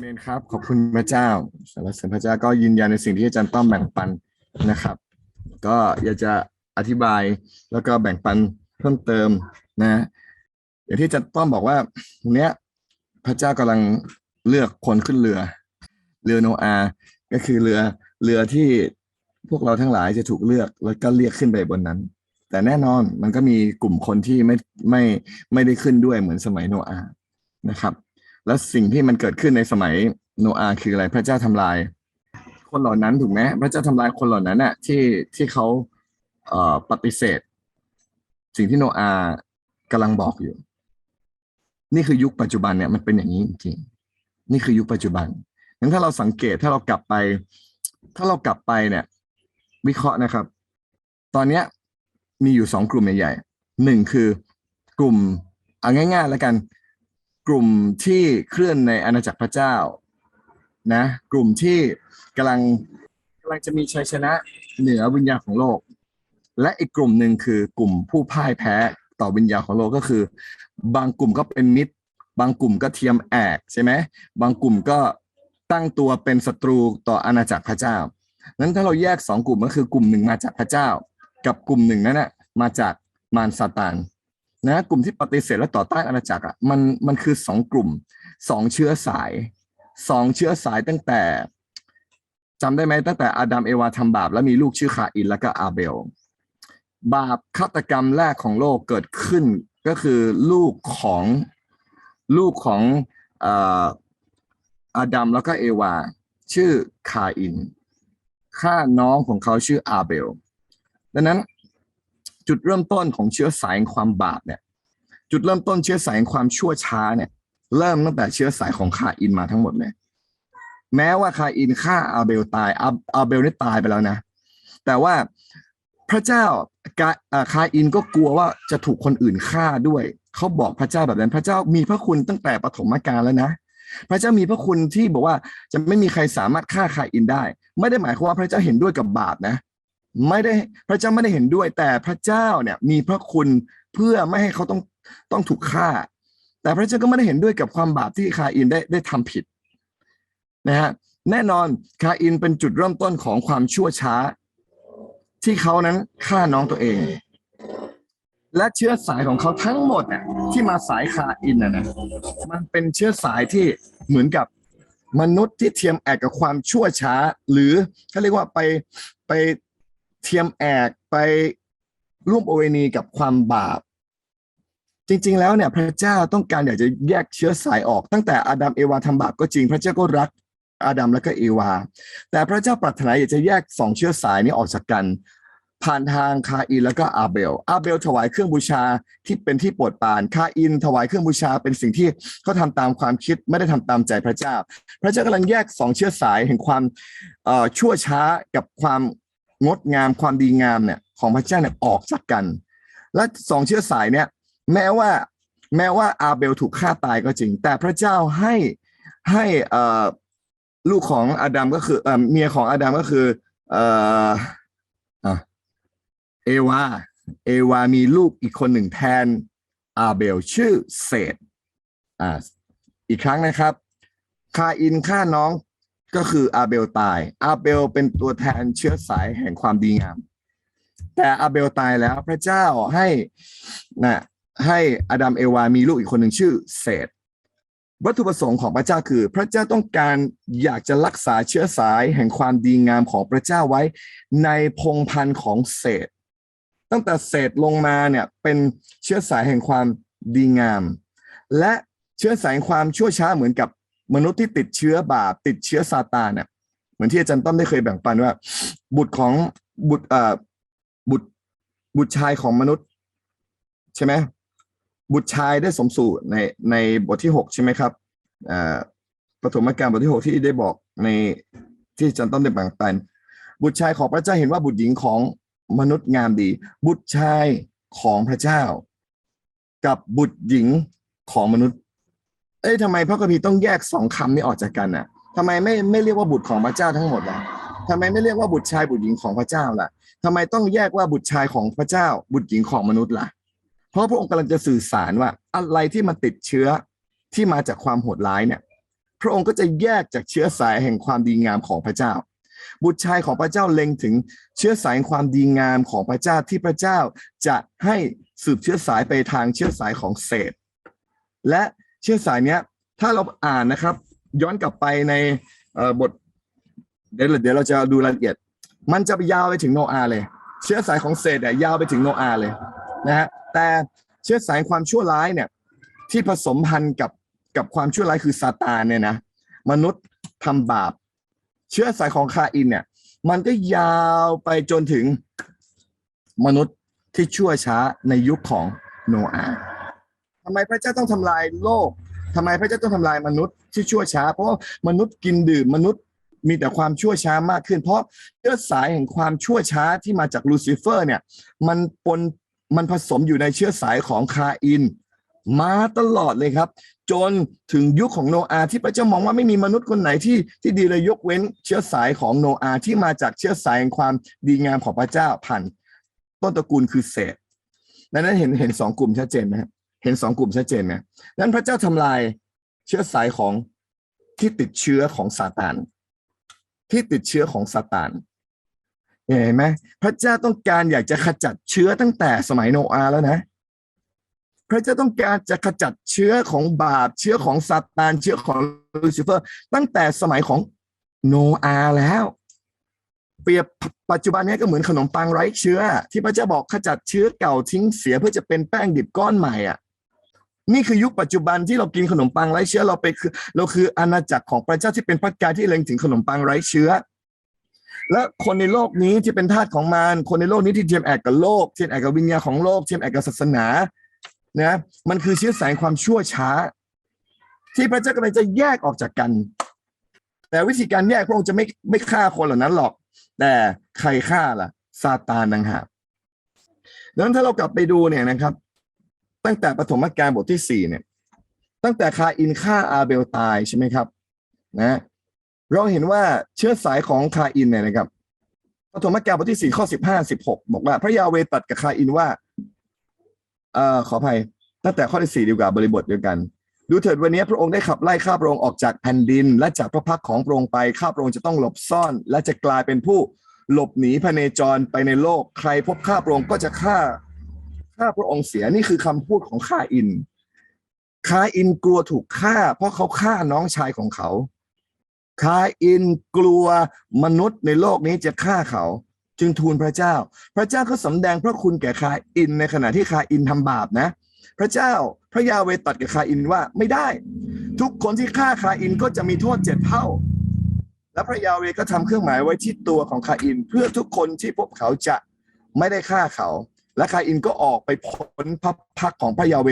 เมนครับ ขอบคุณพระเจ้าสรรเสริญพระเจ้าก็ยืนยันในสิ่งที่อาจารย์ต้อมแบ่งปันนะครับ ก็อยากจะอธิบายแล้วก็แบ่งปันเพิ่มเติมนะ อย่างที่อาจารย์ต้อมบอกว่าตรงเนี้ยพระเจ้ากำลังเลือกคนขึ้นเรือ เรือโนอาห์ก็คือเรือเรือที่พวกเราทั้งหลายจะถูกเลือกแล้วก็เรียกขึ้นไปบนนั้น แต่แน่นอนมันก็มีกลุ่มคนที่ไม่ไม่ไม่ได้ขึ้นด้วยเหมือนสมัยโนอาห์นะครับ แล้วสิ่งที่มันเกิดขึ้นในสมัยโนอาคืออะไรพระเจ้าทำลาย คนเหล่านั้นถูกไหมพระเจ้าทำลายคนเหล่านั้นน่ะที่ที่เขาเอ่อปฏิเสธ สิ่งที่โนอาห์กำลังบอกอยู่ นี่คือยุคปัจจุบันเนี่ยมันเป็นอย่างนี้จริงนี่คือยุคปัจจุบันงั้นถ้าเราสังเกตถ้าเรากลับไป ถ้าเรากลับไปเนี่ย วิเคราะห์นะครับ ตอนเนี้ยมีอยู่สองกลุ่มใหญ่ๆหนึ่งคือกลุ่มเอาง่าย ๆ แล้วกัน กลุ่มที่เคลื่อนในอาณาจักรพระเจ้านะกลุ่มที่กำลังกำลังจะมีชัยชนะเหนือวิญญาณของโลก และอีกกลุ่มหนึ่งคือกลุ่มผู้พ่ายแพ้ต่อวิญญาณของโลกก็คือ บางกลุ่มก็เป็นมิตร บางกลุ่มก็เทียมแอกใช่ไหมบางกลุ่มก็ตั้งตัวเป็นศัตรูต่ออาณาจักรพระเจ้านั้นถ้าเราแยกสองกลุ่มก็คือกลุ่มหนึ่งมาจากพระเจ้า กับกลุ่มหนึ่งนั้นนะมาจากมารซาตาน นะกลุ่มที่ปฏิเสธและต่อต้านอาณาจักรอะมันมันคือสองกลุ่มสองเชื้อสายสองเชื้อสายตั้งแต่จำได้ไหมตั้งแต่อาดัมเอวาทำบาป แล้วมีลูกชื่อคาอินแล้วก็อาเบล บาปฆาตกรรมแรกของโลกเกิดขึ้นก็คือลูกของลูกของเอ่ออาดัมแล้วก็เอวา ชื่อคาอินฆ่าน้องของเขาชื่ออาเบล ดังนั้น จุดเริ่มต้นของเชื้อสายความบาปเนี่ยจุดเริ่มต้นเชื้อสายความชั่วช้าเนี่ยเริ่มตั้งแต่เชื้อสายของคาอินมาทั้งหมดเลยแม้ว่าคาอินฆ่าอาเบลตายอาอาเบลนี่ตายไปแล้วนะ แต่ว่าพระเจ้ากาอ่าคาอินก็กลัวว่าจะถูกคนอื่นฆ่าด้วย เขาบอกพระเจ้าแบบนั้น พระเจ้ามีพระคุณตั้งแต่ปฐมกาลแล้วนะพระเจ้ามีพระคุณที่บอกว่าจะไม่มีใครสามารถฆ่าคาอินได้ ไม่ได้หมายความว่าพระเจ้าเห็นด้วยกับบาปนะ ไม่ได้พระเจ้าไม่ได้เห็นด้วย แต่พระเจ้าเนี่ยมีพระคุณเพื่อไม่ให้เขาต้องต้องถูกฆ่า แต่พระเจ้าก็ไม่ได้เห็นด้วยกับความบาปที่คาอินได้ได้ทำผิดนะฮะแน่นอนคาอินเป็นจุดเริ่มต้นของความชั่วช้า ที่เขานั้นฆ่าน้องตัวเอง และเชื้อสายของเขาทั้งหมดเนี่ยที่มาสายคาอินนะนะมันเป็นเชื้อสายที่เหมือนกับมนุษย์ที่เทียมแอกกับความชั่วช้า หรือเขาเรียกว่าไปไป เทียมแอกไปร่วมโอเวณีกับความบาป จริง ๆ แล้วเนี่ยพระเจ้าต้องการอยากจะแยกเชื้อสายออก ตั้งแต่อาดัมเอวาทำบาปก็จริง พระเจ้าก็รักอาดัมและก็เอวา แต่พระเจ้าปรารถนาอยากจะแยกสองเชื้อสายนี้ออกจากกัน ผ่านทางคาอินแล้วก็อาเบล อาเบลถวายเครื่องบูชาที่เป็นที่โปรดปรานคาอิน ถวายเครื่องบูชาเป็นสิ่งที่เขาทำตามความคิดไม่ได้ทำตามใจพระเจ้า พระเจ้ากำลังแยกสองเชื้อสายแห่งความอ่อชั่วช้ากับความ งดงามความดีงามเนี่ยของพระเจ้าเนี่ยออกจากกัน และสองเชื้อสายเนี่ยแม้ว่าแม้ว่าอาเบลถูกฆ่าตายก็จริง แต่พระเจ้าให้ให้ลูกของอาดัมก็คือเมียของอาดัมก็คือเอเอวาเอวามีลูกอีกคนหนึ่งแทนอาเบลชื่อเศษอ่าอีกครั้งนะครับคาอินฆ่าน้อง ก็คืออาเบลตาย อาเบลเป็นตัวแทนเชื้อสายแห่งความดีงาม แต่อาเบลตายแล้วพระเจ้าให้นะให้อาดัมเอวามีลูกอีกคนหนึ่งชื่อเศษวัตถุประสงค์ของพระเจ้าคือ พระเจ้าต้องการอยากจะรักษาเชื้อสายแห่งความดีงามของพระเจ้าไว้ในพงพันธุ์ของเศษ ตั้งแต่เศษลงมาเนี่ยเป็นเชื้อสายแห่งความดีงาม และเชื้อสายความชั่วช้าเหมือนกับ มนุษย์ที่ติดเชื้อบาปติดเชื้อซาตานเนี่ยเหมือนที่อาจารย์ต้อมได้เคยแบ่งปันว่า บุตรของบุตรเอ่อบุตรบุตรชายของมนุษย์ ใช่ไหมบุตรชายได้สมสู่ในในบทที่หกใช่ไหมครับเอ่อปฐมกาลบทที่หกที่ได้บอกในที่อาจารย์ต้อมได้แบ่งปัน บุตรชายของพระเจ้าเห็นว่าบุตรหญิงของมนุษย์งามดี บุตรชายของพระเจ้า กับบุตรหญิงของมนุษย์ เอ้ยทำไมพระคัมภีร์ต้องแยกสองคำนี้ออกจากกันน่ะทำไมไม่ไม่เรียกว่าบุตรของพระเจ้าทั้งหมดล่ะทำไมไม่เรียกว่าบุตรชายบุตรหญิงของพระเจ้าล่ะทำไมต้องแยกว่าบุตรชายของพระเจ้า บุตรหญิงของมนุษย์ล่ะ เพราะพระองค์กำลังจะสื่อสารว่าอะไรที่มันติดเชื้อที่มาจากความโหดร้ายเนี่ย พระองค์ก็จะแยกจากเชื้อสายแห่งความดีงามของพระเจ้า บุตรชายของพระเจ้าเล็งถึงเชื้อสายแห่งความดีงามของพระเจ้าที่พระเจ้าจะให้สืบเชื้อสายไปทางเชื้อสายของเศษ และ เชื้อสายเนี้ย ถ้าเราอ่านนะครับ ย้อนกลับไปในบท เดี๋ยวเดี๋ยวเราจะดูรายละเอียด มันจะไปยาวไปถึงโนอาเลย เชื้อสายของเศษเนี่ยยาวไปถึงโนอาเลยนะฮะแต่เชื้อสายความชั่วร้ายเนี่ยที่ผสมพันธ์กับกับความชั่วร้ายคือซาตานเนี่ยนะมนุษย์ทำบาป เชื้อสายของคาอินเนี่ย มันก็ยาวไปจนถึงมนุษย์ที่ชั่วช้าในยุคของโนอาห์ ทำไมพระเจ้าต้องทำลายโลกทำไมพระเจ้าต้องทำลายมนุษย์ที่ชั่วช้า เพราะมนุษย์กินดื่มมนุษย์มีแต่ความชั่วช้ามากขึ้น เพราะเชื้อสายแห่งความชั่วช้าที่มาจากลูซิเฟอร์เนี่ย มันปนมันผสมอยู่ในเชื้อสายของคาอิน มาตลอดเลยครับ จนถึงยุคของโนอาห์ที่พระเจ้ามองว่าไม่มีมนุษย์คนไหนที่ที่ดีเลยยกเว้นเชื้อสายของโนอาห์ที่มาจากเชื้อสายแห่งความดีงามของพระเจ้าผ่านต้นตระกูลคือเศษดังนั้นเห็นเห็นสองกลุ่มชัดเจนไหมครับ เห็นสองกลุ่มชัดเจนไหมนั้นพระเจ้าทำลายเชื้อสายของที่ติดเชื้อของซาตานที่ติดเชื้อของซาตานเห็นไหมพระเจ้าต้องการอยากจะขจัดเชื้อตั้งแต่สมัยโนอาแล้วนะ พระเจ้าต้องการจะขจัดเชื้อของบาป เชื้อของซาตานเชื้อของลูซิเฟอร์ ตั้งแต่สมัยของโนอาแล้ว เปรียบปัจจุบันนี้ก็เหมือนขนมปังไร้เชื้อ ที่พระเจ้าบอกขจัดเชื้อเก่าทิ้งเสียเพื่อจะเป็นแป้งดิบก้อนใหม่อะ นี่คือยุคปัจจุบันที่เรากินขนมปังไร้เชื้อเราไปคือเราคืออาณาจักรของพระเจ้าที่เป็นพระกายที่เล็งถึงขนมปังไร้เชื้อ และคนในโลกนี้ที่เป็นทาสของมารคนในโลกนี้ที่เทียมแอกกับโลกเทียมแอกกับวิญญาของโลกเทียมแอกกับศาสนานะมันคือเชื้อสายความชั่วช้า ที่พระเจ้ากำลังจะแยกออกจากกัน แต่วิธีการแยกพระองค์จะไม่ไม่ฆ่าคนเหล่านั้นหรอก แต่ใครฆ่าล่ะซาตานต่างหากดังนั้นถ้าเรากลับไปดูเนี่ยนะครับ ตั้งแต่ปฐมกาลบทที่สี่เนี่ย ตั้งแต่คาอินฆ่าอาเบลตายใช่ไหมครับ นะ เราเห็นว่าเชื้อสายของคาอินเนี่ยนะครับปฐมกาลบทที่สี่ข้อสิบห้าสิบหกบอกว่า พระยาเวตัดกับคาอินว่า เอ่อขออภัย ตั้งแต่ข้อที่สี่ดีกว่าบริบทเดียวกัน ดูเถิดวันนี้พระองค์ได้ขับไล่ข้าพระองค์ออกจากแผ่นดิน และจากพระพักของพระองค์ไปข้าพระองค์จะต้องหลบซ่อน และจะกลายเป็นผู้หลบหนีพเนจรไปในโลก ใครพบข้าพระองค์ก็จะฆ่า ฆ่าพระองค์เสียนี่คือคำพูดของข้าอินข้าอินกลัวถูกฆ่า เพราะเขาฆ่าน้องชายของเขาข้าอินกลัวมนุษย์ในโลกนี้จะฆ่าเขา จึงทูลพระเจ้า พระเจ้าก็สำแดงพระคุณแก่คาอินในขณะที่คาอินทำบาปนะ พระเจ้าพระยาเวตัดกับคาอินว่าไม่ได้ ทุกคนที่ฆ่าคาอินก็จะมีโทษเจ็ดเท่า และพระยาเวก็ทำเครื่องหมายไว้ที่ตัวของคาอิน เพื่อทุกคนที่พบเขาจะไม่ได้ฆ่าเขา และคาอินก็ออกไปพ้นพระพักของพระยาเว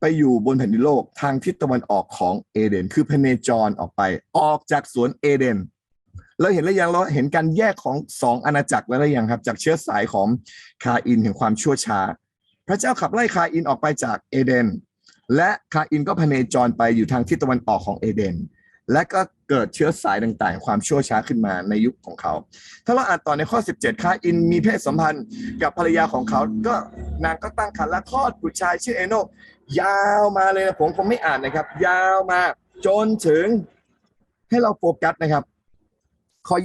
ไปอยู่บนแผ่นดินโลกทางทิศตะวันออกของเอเดน คือพเนจรออกไปออกจากสวนเอเดนเราเห็นแล้วยังเราเห็นการแยกของสองอาณาจักรแล้วหรือยังครับ จากเชื้อสายของคาอินแห่งความชั่วช้า พระเจ้าขับไล่คาอินออกไปจากเอเดน และคาอินก็พเนจรไปอยู่ทางทิศตะวันออกของเอเดน และก็เกิดเชื้อสายต่างๆ ความชั่วช้าขึ้นมาในยุคของเขา ถ้าเราอ่านต่อในข้อ 17 ค่าอินมีเพศสัมพันธ์กับภรรยาของเขา ก็นางก็ตั้งครรภ์และคลอดบุตรชายชื่อเอโนกยาวมาเลยนะผมคงไม่อ่านนะครับ ยาวมาจนถึงให้เราโฟกัสนะครับ ข้อ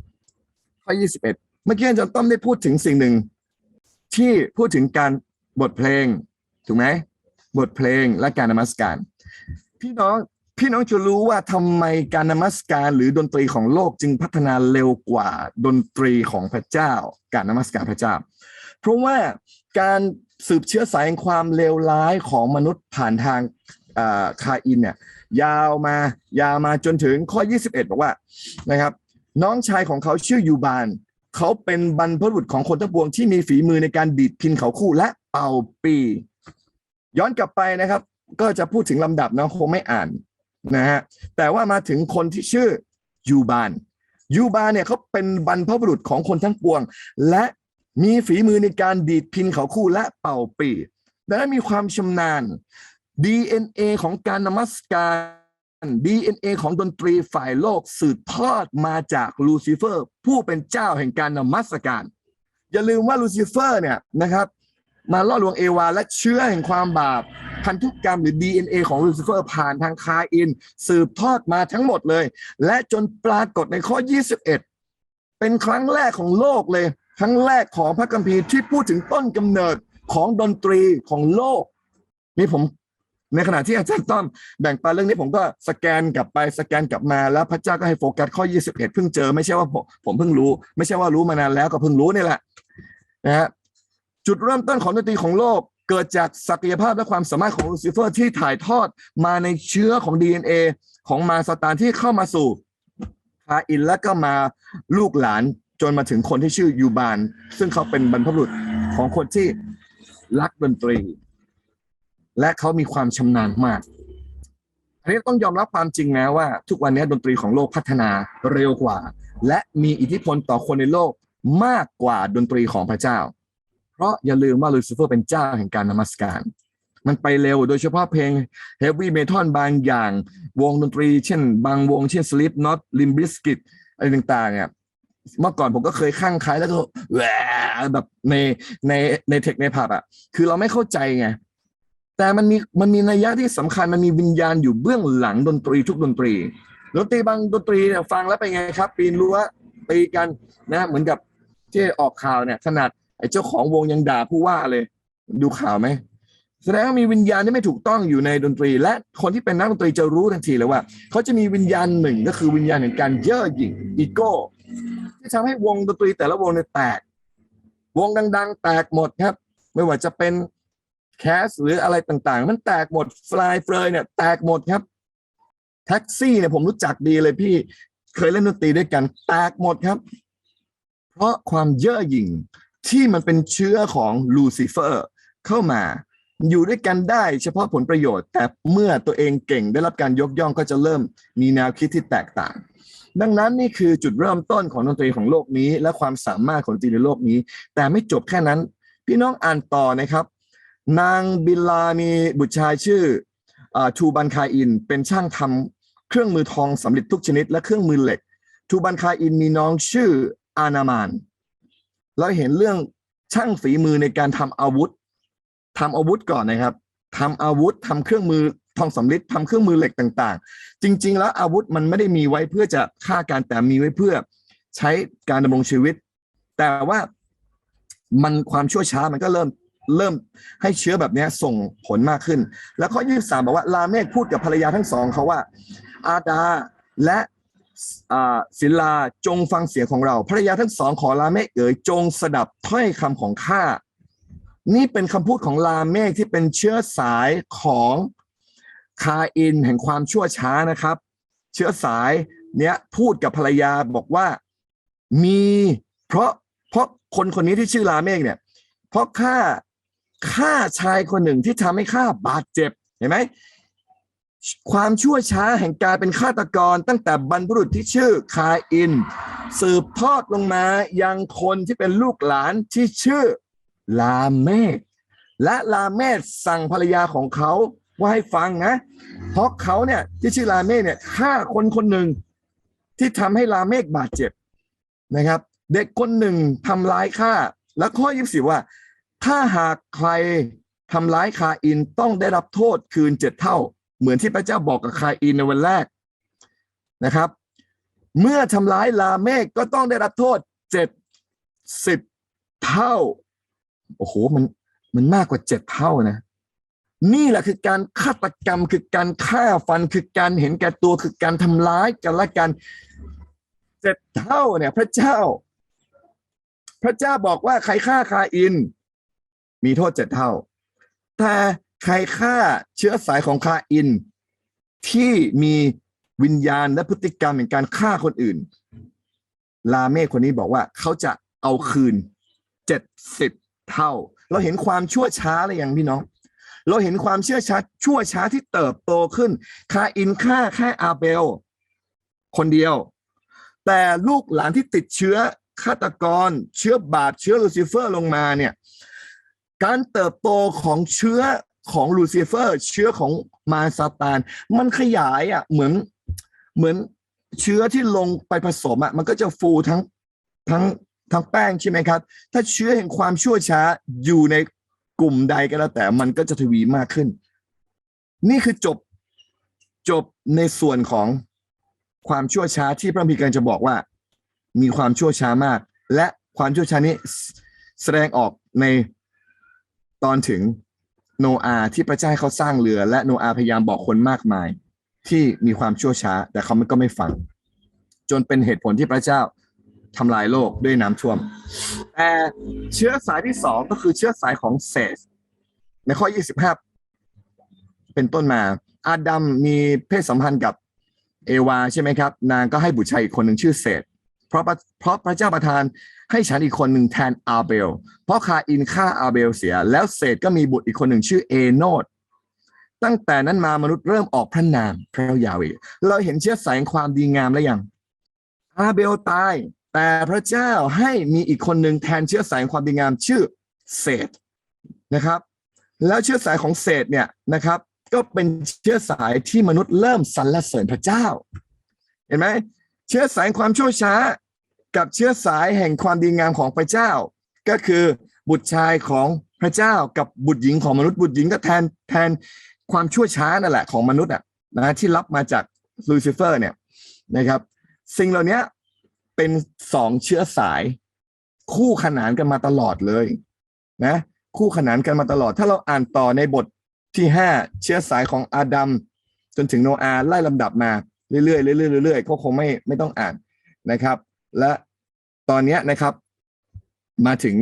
21 ข้อ 21 เมื่อกี้อาจารย์ต้อมได้พูดถึงสิ่งหนึ่ง ที่พูดถึงการบทเพลง ถูกไหมบทเพลงและการนมัสการ พี่น้อง พี่น้องจะรู้ว่าทำไมการนมัสการหรือดนตรีของโลกจึงพัฒนาเร็วกว่าดนตรีของพระเจ้า การนมัสการพระเจ้า เพราะว่าการสืบเชื้อสายความเลวร้ายของมนุษย์ผ่านทางคาอินเนี่ยยาวมายาวมาจนถึงข้อ 21 บอกว่านะครับ น้องชายของเขาชื่อยูบานเขาเป็นบรรพบุรุษของคนทั้งปวงที่มีฝีมือในการดีดพินเขาคู่และเป่าปี ย้อนกลับไปนะครับ ก็จะพูดถึงลำดับนะคงไม่อ่าน นะฮะแต่ว่ามาถึงคนที่ชื่อยูบานยูบานเนี่ยเขาเป็นบรรพบุรุษของคนทั้งปวง และมีฝีมือในการดีดพินเขาคู่และเป่าปีดังนั้นมีความชำนาญ DNA ของการนมัสการ DNA ของดนตรีฝ่ายโลกสืบทอดมาจากลูซิเฟอร์ ผู้เป็นเจ้าแห่งการนมัสการ อย่าลืมว่าลูซิเฟอร์เนี่ยนะครับ มาล่อลวงเอวาและเชื้อแห่งความบาป พันธุกรรมหรือ DNA ของลูซิเฟอร์ผ่านทางคาอิน สืบทอดมาทั้งหมดเลย และจนปรากฏในข้อ 21 เป็นครั้งแรกของโลกเลย ครั้งแรกของพระคัมภีร์ที่พูดถึงต้นกำเนิดของดนตรีของโลก นี่ผมในขณะที่อาจารย์ต้อมแบ่งปันเรื่องนี้ผมก็สแกนกลับไปสแกนกลับมาแล้วพระเจ้าก็ให้โฟกัสข้อ 21 เพิ่งเจอไม่ใช่ว่าผมผมเพิ่งรู้ ไม่ใช่ว่ารู้มานานแล้วก็เพิ่งรู้นี่แหละนะฮะจุดเริ่มต้นของดนตรีของโลก เกิดจากศักยภาพและความสามารถของลูซิเฟอร์ที่ถ่ายทอดมาในเชื้อของ DNA ของมารซาตานที่เข้ามาสู่คาอินและก็มาลูกหลานจนมาถึงคนที่ชื่อยูบาน ซึ่งเขาเป็นบรรพบุรุษของคนที่รักดนตรี และเขามีความชำนาญมาก อันนี้ต้องยอมรับความจริงนะว่า ทุกวันนี้ดนตรีของโลกพัฒนาเร็วกว่า และมีอิทธิพลต่อคนในโลกมากกว่าดนตรีของพระเจ้า เพราะอย่าลืมว่าลูซิเฟอร์เป็นเจ้าแห่งการนมัสการ มันไปเร็วโดยเฉพาะเพลงเฮฟวี่เมทัลบางอย่าง วงดนตรี เช่น บางวง เช่น Slipknot Limp Bizkit อะไรต่างๆเนี่ยเมื่อก่อนผมก็เคยข้างใครแล้วก็แหวแบบในในในเทคในผับอะ คือเราไม่เข้าใจไงแต่มันมีมันมีนัยยะที่สำคัญมันมีวิญญาณอยู่เบื้องหลังดนตรีทุกดนตรีดนตรีบางดนตรีเนี่ยฟังแล้วเป็นไงครับ ปีนรั้วตีกันนะเหมือนกับที่ออกข่าวเนี่ยขนาด ไอ้เจ้าของวงยังด่าผู้ว่าเลย ดูข่าวไหมแสดงว่ามีวิญญาณที่ไม่ถูกต้องอยู่ในดนตรี และคนที่เป็นนักดนตรีจะรู้ทันทีเลยว่า เขาจะมีวิญญาณหนึ่งก็คือวิญญาณแห่งการเย่อหยิ่งอีโก้ที่ทำให้วงดนตรีแต่ละวงเนี่ยแตก วงดัง ๆ แตกหมดครับ ไม่ว่าจะเป็นแคสหรืออะไรต่างๆ มันแตกหมดฟลายเฟยเนี่ยแตกหมดครับ แท็กซี่เนี่ยผมรู้จักดีเลยพี่เคยเล่นดนตรีด้วยกัน แตกหมดครับ เพราะความเย่อหยิ่ง ที่มันเป็นเชื้อของลูซิเฟอร์เข้ามา อยู่ด้วยกันได้เฉพาะผลประโยชน์ แต่เมื่อตัวเองเก่งได้รับการยกย่องก็จะเริ่มมีแนวคิดที่แตกต่าง ดังนั้นนี่คือจุดเริ่มต้นของดนตรีของโลกนี้ และความสามารถของดนตรีในโลกนี้ แต่ไม่จบแค่นั้น พี่น้องอ่านต่อนะครับ นางบิลามีบุตรชายชื่ออทูบันคาอิน เป็นช่างทำเครื่องมือทองสำริดทุกชนิด และเครื่องมือเหล็ก ทูบันคาอินมีน้องชื่ออานามาน เราเห็นเรื่องช่างฝีมือในการทำอาวุธทำอาวุธก่อนนะครับทำอาวุธทำเครื่องมือทองสำริดทำเครื่องมือเหล็กต่างๆ จริง ๆ แล้วอาวุธมันไม่ได้มีไว้เพื่อจะฆ่าการแต่มีไว้เพื่อใช้การดำรงชีวิต แต่ว่ามันความชั่วช้ามันก็เริ่มเริ่มให้เชื้อแบบนี้ส่งผลมากขึ้น แล้วข้อยี่สามบอกว่าลาเมกพูดกับภรรยาทั้งสองเขาว่า อาดาและ ศิลาจงฟังเสียงของเราภรรยาทั้งสองขอลาเมกเอ๋ยจงสดับถ้อยคำของข้านี่เป็นคำพูดของลาเมกที่เป็นเชื้อสายของคาอินแห่งความชั่วช้านะครับ เชื้อสายเนี้ยพูดกับภรรยาบอกว่ามีเพราะเพราะคนคนนี้ที่ชื่อลาเมกเนี่ย เพราะข้าฆ่าชายคนหนึ่งที่ทำให้ข้าบาดเจ็บเห็นไหม ความชั่วช้าแห่งการเป็นฆาตกรตั้งแต่บรรพบุรุษที่ชื่อคาอิน สืบทอดลงมายังคนที่เป็นลูกหลานที่ชื่อลาเมกและลาเมกสั่งภรรยาของเขาว่าให้ฟังนะเพราะเขาเนี่ยที่ชื่อลาเมกเนี่ยฆ่าคนคนหนึ่งที่ทำให้ลาเมกบาดเจ็บนะครับ เด็กคนหนึ่งทำร้ายฆ่า แล้วข้อยี่สิบว่า ถ้าหากใครทำร้ายคาอินต้องได้รับโทษคืนเจ็ดเท่า เหมือนที่พระเจ้าบอกกับคาอินในวันแรกนะครับ เมื่อทำร้ายลาเมกก็ต้องได้รับโทษเจ็ดสิบเท่า โอ้โหมันมันมากกว่าเจ็ดเท่านะ นี่แหละคือการฆาตกรรมคือการฆ่าฟันคือการเห็นแก่ตัวคือการทำร้ายกันและกันเจ็ดเท่าเนี่ย พระเจ้า พระเจ้าบอกว่าใครฆ่าคาอิน มีโทษเจ็ดเท่า แต่ ใครฆ่าเชื้อสายของคาอิน ที่มีวิญญาณและพฤติกรรมในการฆ่าคนอื่น ลาเมฆคนนี้บอกว่าเขาจะเอาคืนเจ็ดสิบเท่า เราเห็นความชั่วช้าเลยยังพี่น้อง เราเห็นความเชื่อช้าชั่วช้าที่เติบโตขึ้น คาอินฆ่าแค่อาเบล คนเดียว แต่ลูกหลานที่ติดเชื้อฆาตกร เชื้อบาปเชื้อลูซิเฟอร์ลงมาเนี่ย การเติบโตของเชื้อ ของลูซิเฟอร์ เชื้อของมารซาตาน มันขยายอะเหมือนเหมือนเชื้อที่ลงไปผสมอะมันก็จะฟูทั้งทั้งทั้งแป้งใช่ไหมครับ ถ้าเชื้อแห่งความชั่วช้าอยู่ในกลุ่มใดก็แล้วแต่มันก็จะทวีมากขึ้น นี่คือจบจบในส่วนของความชั่วช้าที่พระพีกำลังจะบอกว่า มีความชั่วช้ามาก และความชั่วช้านี้แสดงออกในตอนถึง โนอาที่พระเจ้าให้เขาสร้างเรือ และโนอาพยายามบอกคนมากมาย ที่มีความชั่วช้า แต่เขาก็ไม่ฟัง จนเป็นเหตุผลที่พระเจ้าทำลายโลกด้วยน้ำท่วม แต่เชื้อสายที่สองก็คือเชื้อสายของเซสในข้อ 25 เป็นต้นมา อาดัมมีเพศสัมพันธ์กับเอวาใช่ไหมครับ นางก็ให้บุตรชายอีกคนหนึ่งชื่อเศษเพราะเพราะพระเจ้าประทาน ให้ฉันอีกคนหนึ่งแทนอาเบล เพราะคาอินฆ่าอาเบลเสีย แล้วเศษก็มีบุตรอีกคนหนึ่งชื่อเอโนดตั้งแต่นั้นมามนุษย์เริ่มออกพระนามพระยาเวห์เราเห็นเชื้อสายความดีงามแล้วยัง อาเบลตาย แต่พระเจ้าให้มีอีกคนหนึ่งแทนเชื้อสายความดีงามชื่อเศษนะครับ แล้วเชื้อสายของเศษเนี่ยนะครับ ก็เป็นเชื้อสายที่มนุษย์เริ่มสรรเสริญพระเจ้า เห็นไหมเชื้อสายความชั่วช้า กับเชื้อสายแห่งความดีงามของพระเจ้า ก็คือบุตรชายของพระเจ้ากับบุตรหญิงของมนุษย์บุตรหญิงก็แทนแทนความชั่วช้านั่นแหละของมนุษย์อะนะที่รับมาจากลูซิเฟอร์เนี่ยนะครับ สิ่งเหล่านี้เป็นสองเชื้อสาย คู่ขนานกันมาตลอดเลยนะคู่ขนานกันมาตลอด ถ้าเราอ่านต่อในบทที่ห้าเชื้อสายของอาดัมจนถึงโนอาห์ไล่ลำดับมาเรื่อยๆเรื่อยๆเรื่อยๆก็คงไม่ไม่ต้องอ่านนะครับ และตอนนี้นะครับ มาถึง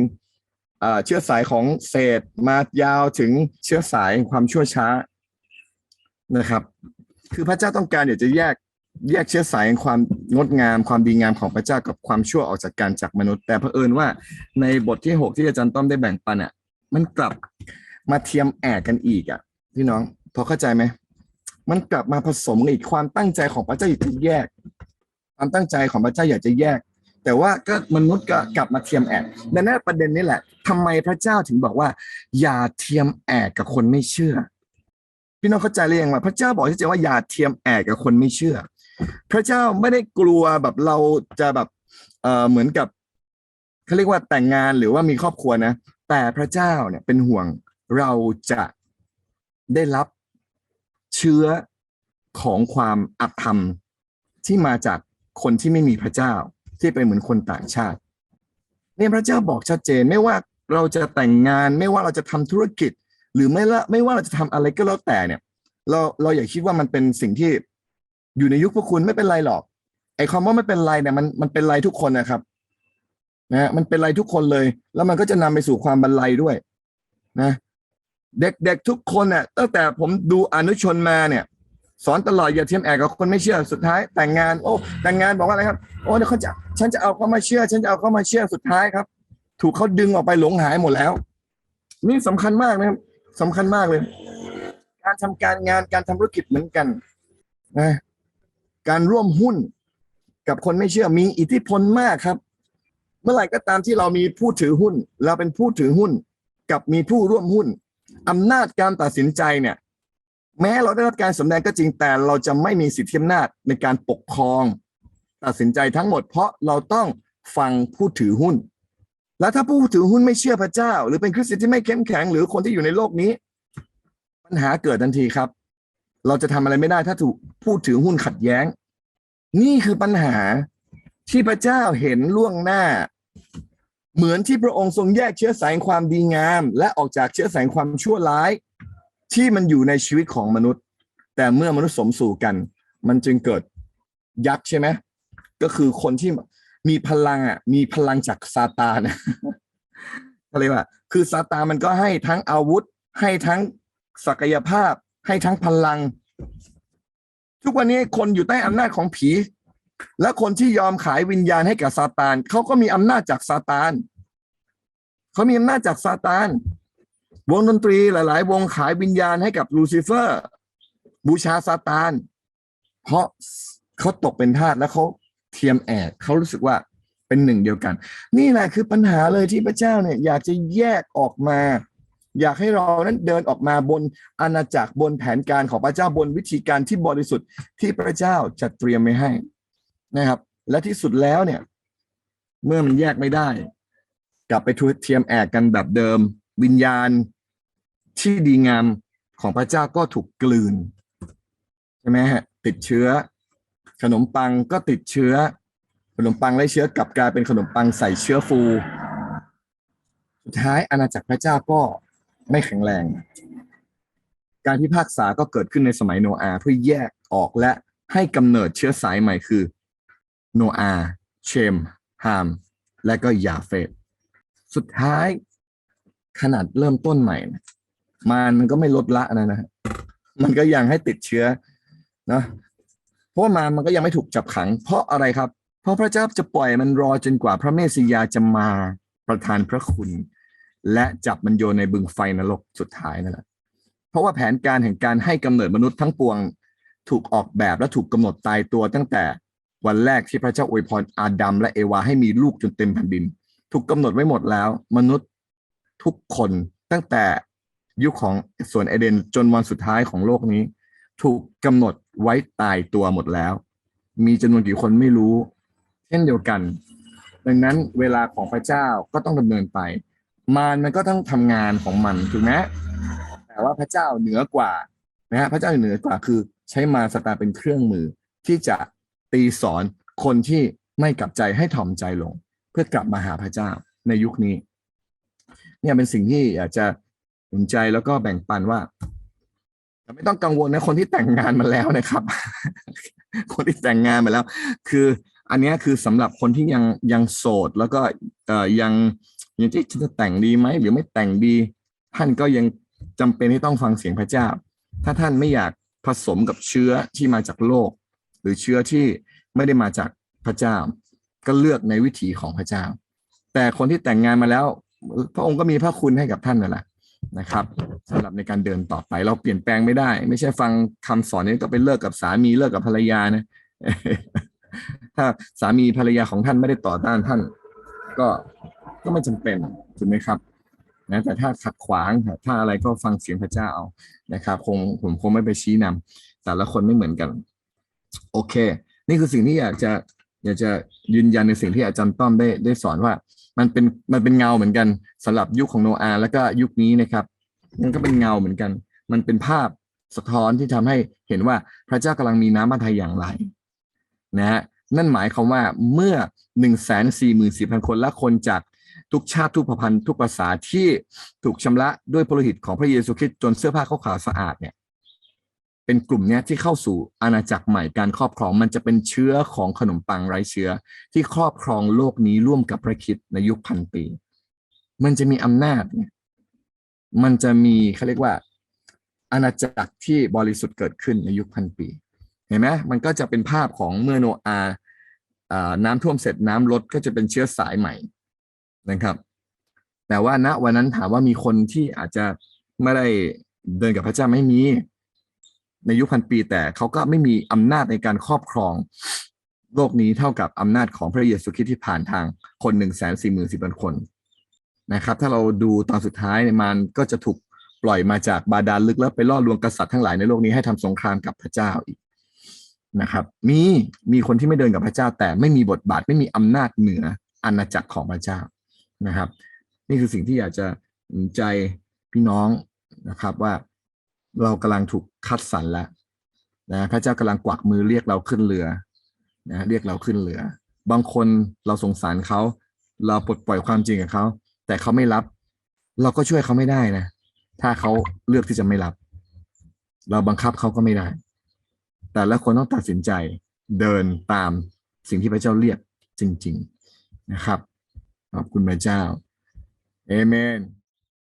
เชื้อสายของเศษมายาวถึงเชื้อสายความชั่วช้านะครับ คือพระเจ้าต้องการอยากจะแยกแยกเชื้อสายความงดงาม ความดีงามของพระเจ้ากับความชั่วออกจากกันจากมนุษย์ แต่เผอิญว่าในบทที่หกที่อาจารย์ต้อมได้แบ่งปันอะ มันกลับมาเทียมแอกกันอีกอะพี่น้องพอเข้าใจไหมมันกลับมาผสมกันอีกความตั้งใจของพระเจ้าอยากจะแยก ความตั้งใจของพระเจ้าอยากจะแยก แต่ว่าก็มนุษย์ก็กลับมาเทียมแอกดังนั้นประเด็นนี้แหละทำไมพระเจ้าถึงบอกว่า อย่าเทียมแอกกับคนไม่เชื่อ พี่น้องเข้าใจหรือยังว่าพระเจ้าบอกที่จะว่าอย่าเทียมแอกกับคนไม่เชื่อ พระเจ้าไม่ได้กลัวแบบเราจะแบบเออเหมือนกับเขาเรียกว่าแต่งงานหรือว่ามีครอบครัวนะ แต่พระเจ้าเนี่ยเป็นห่วงเราจะได้รับเชื้อของความอัธรรมที่มาจาก คนที่ไม่มีพระเจ้าที่เป็นเหมือนคนต่างชาติ เนี่ยพระเจ้าบอกชัดเจนไม่ว่าเราจะแต่งงานไม่ว่าเราจะทำธุรกิจ หรือไม่ละไม่ว่าเราจะทำอะไรก็แล้วแต่เนี่ย เราเราอย่าคิดว่ามันเป็นสิ่งที่อยู่ในยุคพวกคุณไม่เป็นไรหรอกไอ้คำว่าไม่เป็นไรเนี่ยมันมันเป็นไรทุกคนนะครับนะมันเป็นไรทุกคนเลย แล้วมันก็จะนำไปสู่ความบรรลัยด้วย นะ เด็กๆทุกคนเนี่ยตั้งแต่ผมดูอนุชนมาเนี่ย สอนตลอดอย่าเทียมแอกกับคนไม่เชื่อสุดท้าย แต่งงานโอ้แต่งงานบอกว่าอะไรครับโอ้เดี๋ยวเขาจะฉันจะเอาเขามาเชื่อ ฉันจะเอาเขามาเชื่อสุดท้ายครับ ถูกเขาดึงออกไปหลงหายหมดแล้ว นี่สำคัญมากนะครับสำคัญมากเลย การทำการงานการทำธุรกิจเหมือนกันนะการร่วมหุ้นกับคนไม่เชื่อมีอิทธิพลมากครับ เมื่อไหร่ก็ตามที่เรามีผู้ถือหุ้น เราเป็นผู้ถือหุ้น กับมีผู้ร่วมหุ้นอำนาจการตัดสินใจเนี่ย แม้เราได้รับการสำแดงก็จริงแต่เราจะไม่มีสิทธิอำนาจในการปกครอง ตัดสินใจทั้งหมด เพราะเราต้องฟังผู้ถือหุ้น แล้วถ้าผู้ถือหุ้นไม่เชื่อพระเจ้า หรือเป็นคริสเตียนที่ไม่เข้มแข็ง หรือคนที่อยู่ในโลกนี้ ปัญหาเกิดทันทีครับ เราจะทำอะไรไม่ได้ถ้าถูกผู้ถือหุ้นขัดแย้ง นี่คือปัญหาที่พระเจ้าเห็นล่วงหน้า เหมือนที่พระองค์ทรงแยกเชื้อสายความดีงาม และออกจากเชื้อสายความชั่วร้าย ที่มันอยู่ในชีวิตของมนุษย์ แต่เมื่อมนุษย์สมสู่กัน มันจึงเกิดยักษ์ใช่ไหมก็คือคนที่มีพลังอะมีพลังจากซาตานเขาเรียกว่า คือซาตานมันก็ให้ทั้งอาวุธ ให้ทั้งศักยภาพ ให้ทั้งพลัง ทุกวันนี้คนอยู่ใต้อำนาจของผี และคนที่ยอมขายวิญญาณให้กับซาตานเขาก็มีอำนาจจากซาตานเขามีอำนาจจากซาตาน วงดนตรีหลาย ๆ วงขายวิญญาณให้กับลูซิเฟอร์ บูชาซาตาน เพราะเขาตกเป็นทาสแล้วเขาเทียมแอกเขารู้สึกว่าเป็นหนึ่งเดียวกัน นี่แหละคือปัญหาเลยที่พระเจ้าเนี่ย อยากจะแยกออกมา อยากให้เรานั้นเดินออกมาบนอาณาจักรบนแผนการของพระเจ้าบนวิธีการที่บริสุทธิ์ที่พระเจ้าจัดเตรียมไว้ให้นะครับ และที่สุดแล้วเนี่ย เมื่อมันแยกไม่ได้ กลับไปทุเทียมแอกกันแบบเดิม วิญญาณที่ดีงามของพระเจ้าก็ถูกกลืนใช่ไหมฮะติดเชื้อ ขนมปังก็ติดเชื้อ ขนมปังไร้เชื้อกลับกลายเป็นขนมปังใส่เชื้อฟู สุดท้ายอาณาจักรพระเจ้าก็ไม่แข็งแรง การพิพากษาก็เกิดขึ้นในสมัยโนอาเพื่อแยกออกและให้กำเนิดเชื้อสายใหม่คือ โนอา เชม ฮาม และก็ยาเฟต สุดท้าย ขนาดเริ่มต้นใหม่มันมันก็ไม่ลดละนะนะมันก็ยังให้ติดเชื้อนะเพราะว่ามันมันก็ยังไม่ถูกจับขัง เพราะอะไรครับ เพราะพระเจ้าจะปล่อยมันรอจนกว่าพระเมสสิยาจะมาประทานพระคุณ และจับมันโยนในบึงไฟนรกสุดท้ายนั่นแหละเพราะว่าแผนการแห่งการให้กำเนิดมนุษย์ทั้งปวง ถูกออกแบบและถูกกำหนดตายตัวตั้งแต่วันแรกที่พระเจ้าอวยพรอาดัมและเอวาให้มีลูกจนเต็มแผ่นดิน ถูกกำหนดไว้หมดแล้ว มนุษย์ ทุกคนตั้งแต่ยุคของสวนเอเดนจนวันสุดท้ายของโลกนี้ ถูกกำหนดไว้ตายตัวหมดแล้ว มีจำนวนกี่คนไม่รู้ เช่นเดียวกัน ดังนั้นเวลาของพระเจ้าก็ต้องดำเนินไป มารมันก็ต้องทำงานของมันถูกไหมแต่ว่าพระเจ้าเหนือกว่านะฮะพระเจ้าเหนือกว่าคือใช้มารสตาร์เป็นเครื่องมือ ที่จะตีสอนคนที่ไม่กลับใจให้ถ่อมใจลง เพื่อกลับมาหาพระเจ้าในยุคนี้ เนี่ยเป็นสิ่งที่อยากจะสนใจแล้วก็แบ่งปันว่าไม่ต้องกังวลนะคนที่แต่งงานมาแล้วนะครับ คนที่แต่งงานมาแล้ว คือ อันนี้คือสำหรับคนที่ยังยังโสด แล้วก็เอ่อยังยังที่จะแต่งดีไหมหรือไม่แต่งดี ท่านก็ยังจำเป็นที่ต้องฟังเสียงพระเจ้า ถ้าท่านไม่อยากผสมกับเชื้อที่มาจากโลก หรือเชื้อที่ไม่ได้มาจากพระเจ้า ก็เลือกในวิถีของพระเจ้า แต่คนที่แต่งงานมาแล้ว พระองค์ก็มีพระคุณให้กับท่านนั่นแหละนะครับสำหรับในการเดินต่อไป เราเปลี่ยนแปลงไม่ได้ ไม่ใช่ฟังคำสอนนี้ก็ไปเลิกกับสามีเลิกกับภรรยานะถ้าสามีภรรยาของท่านไม่ได้ต่อต้านท่าน ก็ก็ไม่จำเป็นถูกไหมครับนะแต่ถ้าขัดขวางถ้าอะไรก็ฟังเสียงพระเจ้าเอานะครับ คงผมคงไม่ไปชี้นำแต่ละคนไม่เหมือนกัน โอเค นี่คือสิ่งที่อยากจะ อยากจะยืนยันในสิ่งที่อาจารย์ต้อมได้ได้สอนว่า มันเป็นมันเป็นเงาเหมือนกันสำหรับยุคของโนอาห์แล้วก็ยุคนี้นะครับมันก็เป็นเงาเหมือนกัน มันเป็นภาพสะท้อนที่ทำให้เห็นว่าพระเจ้ากำลังมีน้ำพระทัยอย่างไรนะฮะนั่นหมายความว่าเมื่อหนึ่งแสนสี่หมื่นสี่พันคนและคนจากทุกชาติทุกพันธุ์ทุกภาษาที่ถูกชำระด้วยพระโลหิตของพระเยซูคริสต์จนเสื้อผ้าเขาขาวสะอาดเนี่ย เป็นกลุ่มเนี้ยที่เข้าสู่อาณาจักรใหม่การครอบครองมันจะเป็นเชื้อของขนมปังไร้เชื้อ ที่ครอบครองโลกนี้ร่วมกับพระคิดในยุคพันปี มันจะมีอำนาจเนี่ยมันจะมีเขาเรียกว่าอาณาจักรที่บริสุทธิ์เกิดขึ้นในยุคพันปี เห็นไหมมันก็จะเป็นภาพของเมื่อโนอาห์อ่าน้ำท่วมเสร็จน้ำลดก็จะเป็นเชื้อสายใหม่นะครับ แต่ว่าณวันนั้นถามว่ามีคนที่อาจจะไม่ได้เดินกับพระเจ้าไม่มี ในยุคพันปี แต่เขาก็ไม่มีอำนาจในการครอบครองโลกนี้เท่ากับอำนาจของพระเยซูคริสต์ที่ผ่านทางคนหนึ่งแสนสี่หมื่นสี่พันคนนะครับ ถ้าเราดูตอนสุดท้ายมันก็จะถูกปล่อยมาจากบาดาลลึกแล้วไปล่อลวงกษัตริย์ทั้งหลายในโลกนี้ให้ทำสงครามกับพระเจ้าอีกนะครับ มีมีคนที่ไม่เดินกับพระเจ้า แต่ไม่มีบทบาทไม่มีอำนาจเหนืออาณาจักรของพระเจ้านะครับ นี่คือสิ่งที่อยากจะใจพี่น้องนะครับว่า เรากำลังถูกคัดสรรแล้วนะพระเจ้ากำลังกวักมือเรียกเราขึ้นเรือนะเรียกเราขึ้นเรือ บางคนเราสงสารเขา เราปลดปล่อยความจริงกับเขาแต่เขาไม่รับ เราก็ช่วยเขาไม่ได้นะ ถ้าเขาเลือกที่จะไม่รับ เราบังคับเขาก็ไม่ได้ แต่ละคนต้องตัดสินใจเดินตามสิ่งที่พระเจ้าเรียกจริง ๆนะครับ ขอบคุณพระเจ้าเอเมน